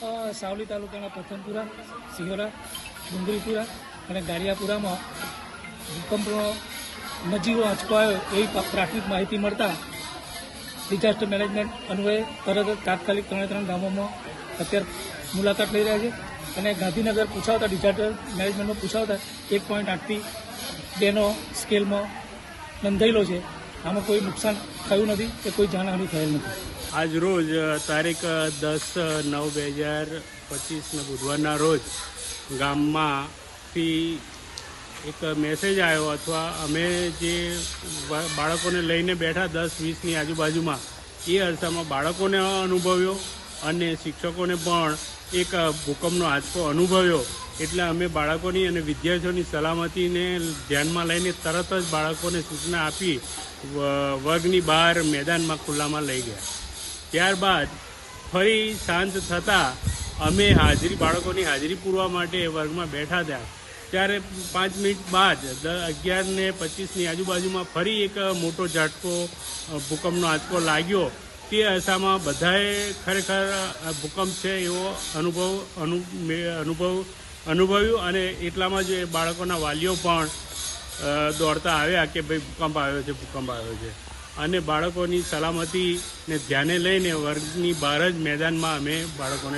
સાવલી તાલુકાના પ્રથમપુરા સિહોરા ડુંગરીપુરા અને ગારિયાપુરામાં ભૂકંપનો નજીવો આંચકો આવ્યો એવી પ્રાથમિક માહિતી મળતા ડિઝાસ્ટર મેનેજમેન્ટ અન્વયે તરત જ તાત્કાલિક ત્રણે ત્રણ ગામોમાં અત્યારે મુલાકાત લઈ રહ્યા છે અને ગાંધીનગર પૂછાવતા ડિઝાસ્ટર મેનેજમેન્ટમાં પૂછાવતા એક પોઈન્ટ આઠથી બેનો સ્કેલમાં નોંધાયેલો છે. આમાં કોઈ નુકસાન થયું નથી કે કોઈ જાનહાનિ થયેલ નથી. આજ રોજ તારીખ દસ નવ, બે હજાર પચીસને બુધવારના રોજ ગામમાંથી એક મેસેજ આવ્યો અથવા અમે જે બાળકોને લઈને બેઠા દસ, વીસની આજુબાજુમાં, એ અરસામાં બાળકોને અનુભવ્યો. અને શિક્ષકોને પણ એક ભૂકંપનો આંચકો અનુભવ્યો. એટલે અમે બાળકોની અને વિદ્યાર્થીઓની સલામતીને ધ્યાનમાં લઈને તરત જ બાળકોને સૂચના આપી વર્ગની બહાર મેદાનમાં ખુલ્લામાં લઈ ગયા. ત્યારબાદ ફરી શાંત થતાં અમે હાજરી, બાળકોની હાજરી પૂરવા માટે વર્ગમાં બેઠા હતા ત્યારે પાંચ મિનિટ બાદ અગિયાર ને પચીસની આજુબાજુમાં ફરી એક મોટો ઝાટકો ભૂકંપનો આંચકો લાગ્યો. તે અરસામાં બધાએ ખરેખર ભૂકંપ છે એવો અનુભવ, અનુ અનુભવ, અનુભવ્યું અને એટલામાં જ એ બાળકોના વાલીઓ પણ દોડતા આવ્યા કે ભાઈ ભૂકંપ આવ્યો છે, ભૂકંપ આવ્યો છે. અને બાળકોની સલામતીને ધ્યાને લઈને વર્ગની બહાર જ મેદાનમાં અમે બાળકોને